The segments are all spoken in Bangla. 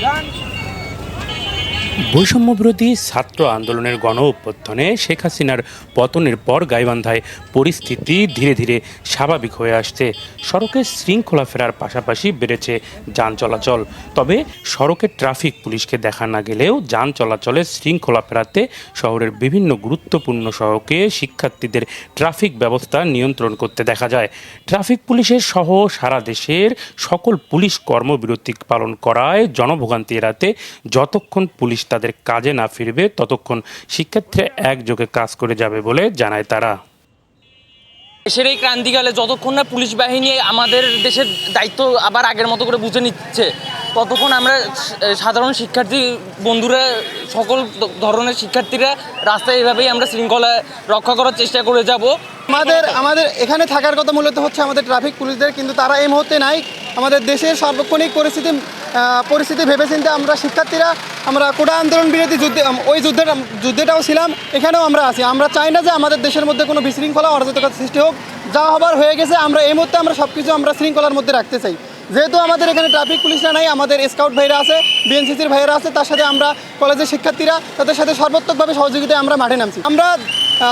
done. বৈষম্যবিরোধী ছাত্র আন্দোলনের গণ অভ্যুত্থানে শেখ হাসিনার পতনের পর গাইবান্ধায় পরিস্থিতি ধীরে ধীরে স্বাভাবিক হয়ে আসছে। সড়কে শৃঙ্খলা ফেরার পাশাপাশি বেড়েছে যান চলাচল। তবে সড়কে ট্রাফিক পুলিশকে দেখা না গেলেও যান চলাচলের শৃঙ্খলা ফেরাতে শহরের বিভিন্ন গুরুত্বপূর্ণ সড়কে শিক্ষার্থীদের ট্রাফিক ব্যবস্থা নিয়ন্ত্রণ করতে দেখা যায়। ট্রাফিক পুলিশের সহ সারা দেশের সকল পুলিশ কর্মবিরতি পালন করায় জনভোগান্তি এড়াতে যতক্ষণ পুলিশ তাদের কাজে না ফিরবে ততক্ষণ শিক্ষার্থীরা একযোগে কাজ করে যাবে বলে জানায় তারা। দেশের এই ক্রান্তিকালে যতক্ষণ না পুলিশ বাহিনী আমাদের দেশের দায়িত্ব আবার আগের মতো করে বুঝে নিচ্ছে ততক্ষণ আমরা সাধারণ শিক্ষার্থী বন্ধুরা সকল ধরনের শিক্ষার্থীরা রাস্তায় এভাবেই আমরা শৃঙ্খলা রক্ষা করার চেষ্টা করে যাব। আমাদের আমাদের এখানে থাকার কথা মূলত হচ্ছে আমাদের ট্রাফিক পুলিশদের কিন্তু তারা এই মুহূর্তে নাই। আমাদের দেশের সার্বক্ষণিক পরিস্থিতি পরিস্থিতি ভেবেচিন্তে আমরা শিক্ষার্থীরা আমরা কোটা আন্দোলন বিরোধী যুদ্ধে ওই যুদ্ধের যুদ্ধেটাও ছিলাম, এখানেও আমরা আছি। আমরা চাই না যে আমাদের দেশের মধ্যে কোনো বিশৃঙ্খলা অরাজকতার সৃষ্টি হোক, যা হবার হয়ে গেছে, আমরা এই মুহূর্তে আমরা সব কিছু আমরা শৃঙ্খলার মধ্যে রাখতে চাই। যেহেতু আমাদের এখানে ট্রাফিক পুলিশরা নাই, আমাদের স্কাউট ভাইরা আছে, বিএনসিসির ভাইরা আছে, তার সাথে আমরা কলেজের শিক্ষার্থীরা, তাদের সাথে সর্বাত্মকভাবে সহযোগিতায় আমরা মাঠে নামছি। আমরা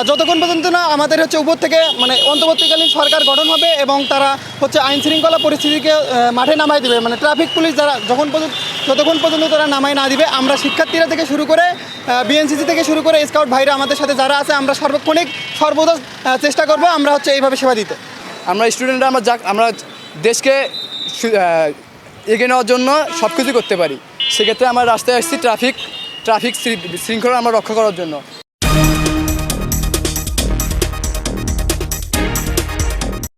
যতক্ষণ পর্যন্ত না আমাদের হচ্ছে উপর থেকে মানে অন্তর্বর্তীকালীন সরকার গঠন হবে এবং তারা হচ্ছে আইন শৃঙ্খলা পরিস্থিতিকে মাঠে নামাই দিবে মানে ট্রাফিক পুলিশ যারা যখন পর্যন্ত, যতক্ষণ পর্যন্ত তারা নামাই না দিবে, আমরা শিক্ষার্থীরা থেকে শুরু করে বিএনসিসি থেকে শুরু করে স্কাউট ভাইরা আমাদের সাথে যারা আছে, আমরা সর্বক্ষণিক, সর্বদা চেষ্টা করব আমরা হচ্ছে এইভাবে সেবা দিতে। আমরা স্টুডেন্টরা আমরা যা, আমরা দেশকে এগিয়ে নেওয়ার জন্য সব কিছু করতে পারি। সেক্ষেত্রে আমরা রাস্তায় আসছি ট্রাফিক ট্রাফিক শৃঙ্খলা আমরা রক্ষা করার জন্য।